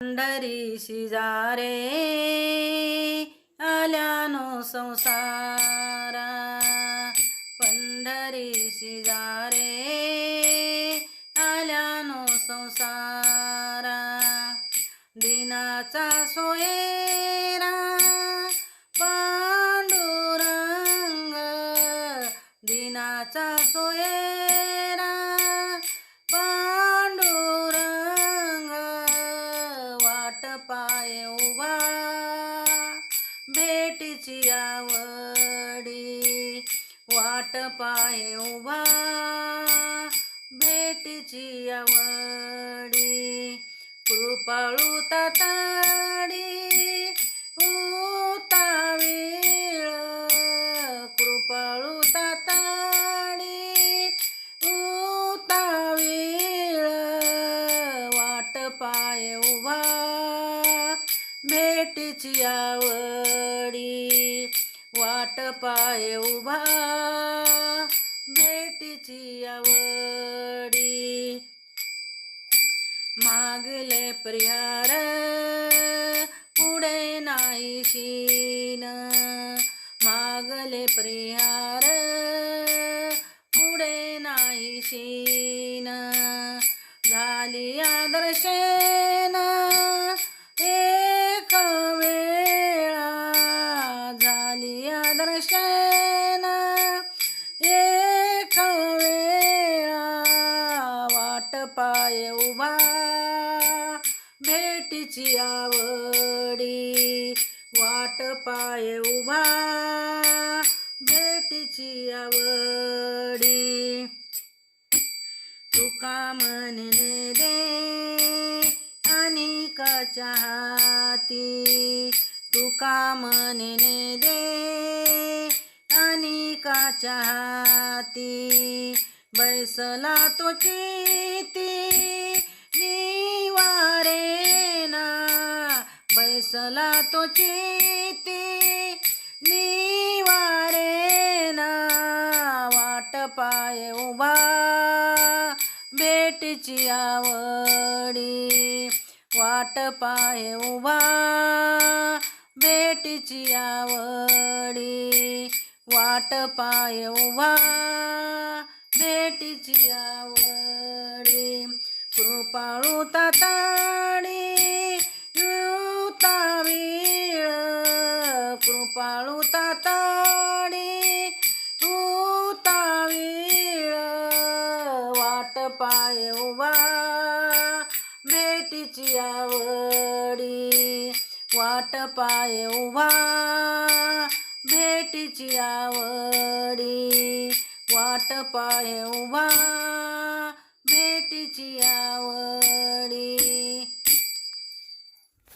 पंढरी शिजारे आल्यानो संसारा. पंढरी शिजारे आल्यानो संसारा. दिनाचा सोये पाय उभा भेटीची आवडी. वाट पाय उभा भेटीची आवडी. कृपाळू ताता भेटीची आवडी वाट पाय उभा. भेटीची आवडी मागले प्रियार पुढे नाही शीन. मागले प्रियार पाय उभा. भेटीची आवडी वाट पाय उभा. भेटीची आवडी. तुका म्हणणे दे अनिकाच्या हाती. तुका म्हणणे दे अनिकाच्या हाती. बैसला तो चेती निवारेना बैसला तो चिती निवारेना वाट पाय उभा भेटीची आवडी. वाट पाय उभा भेटीची आवडी. वाट पाय उभा भेटीची आवडी कृपाळू ताताडी युतावीळ कृपाळू ताताडी उतावीळ वाट पाय उभा भेटीची आवडी वाट पाय उभा भेटीची आवड पाय उभा